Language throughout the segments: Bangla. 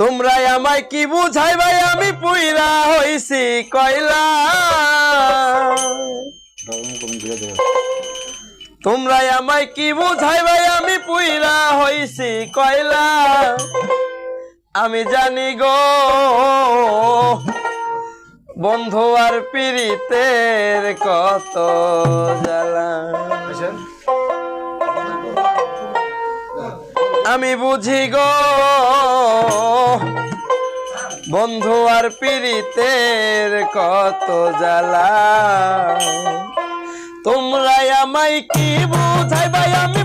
তোমরাই আমায় কি বুঝাই ভাই? আমি পুইরা হইছি কয়লা। তোমরাই আমায় কি বুঝাই ভাই? আমি পুইরা হইছি কয়লা। আমি জানি গো, বন্ধু আর পীড়িতের কত জ্বালা। আমি বুঝি গো বন্ধু আর পীড়িতের কত জ্বালা। তোমরা আমায় কি বুঝাইবাই আমি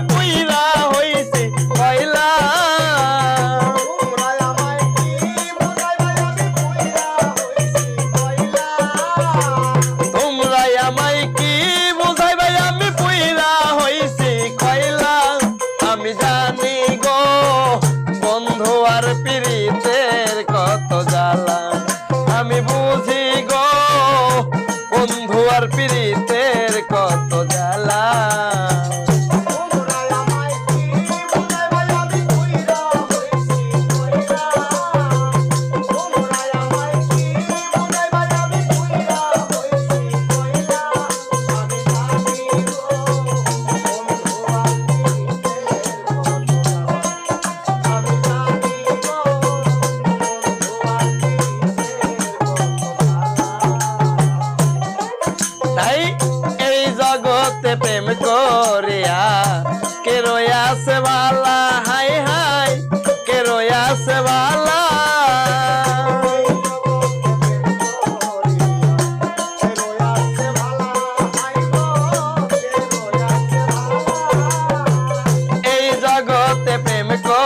प्रेम को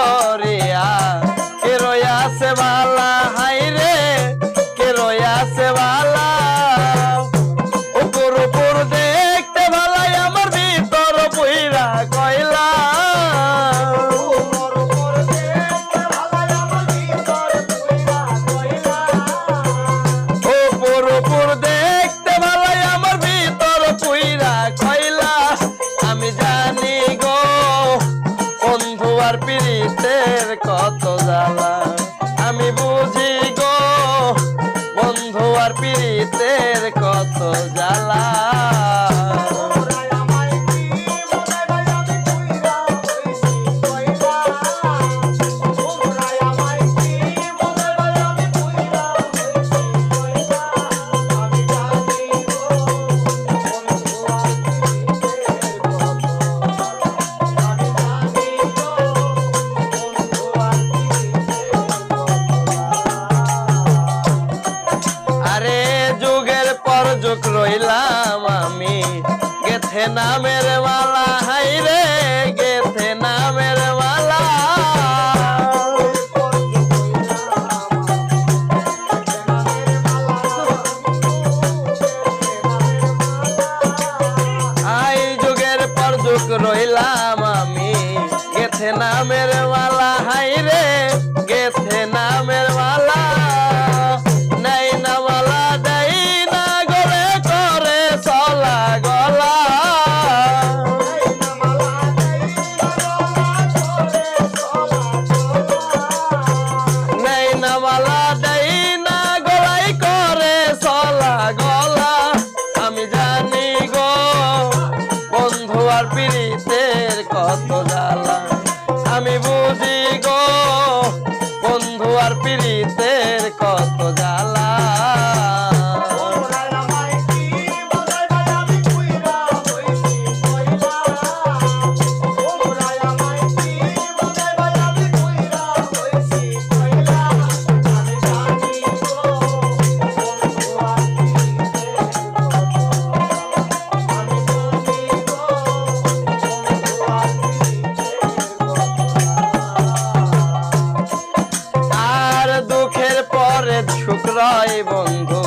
আমার পীড়িতের কত জ্বালা। নামের মালা হাইরে কত ছোকরায় বন্ধু।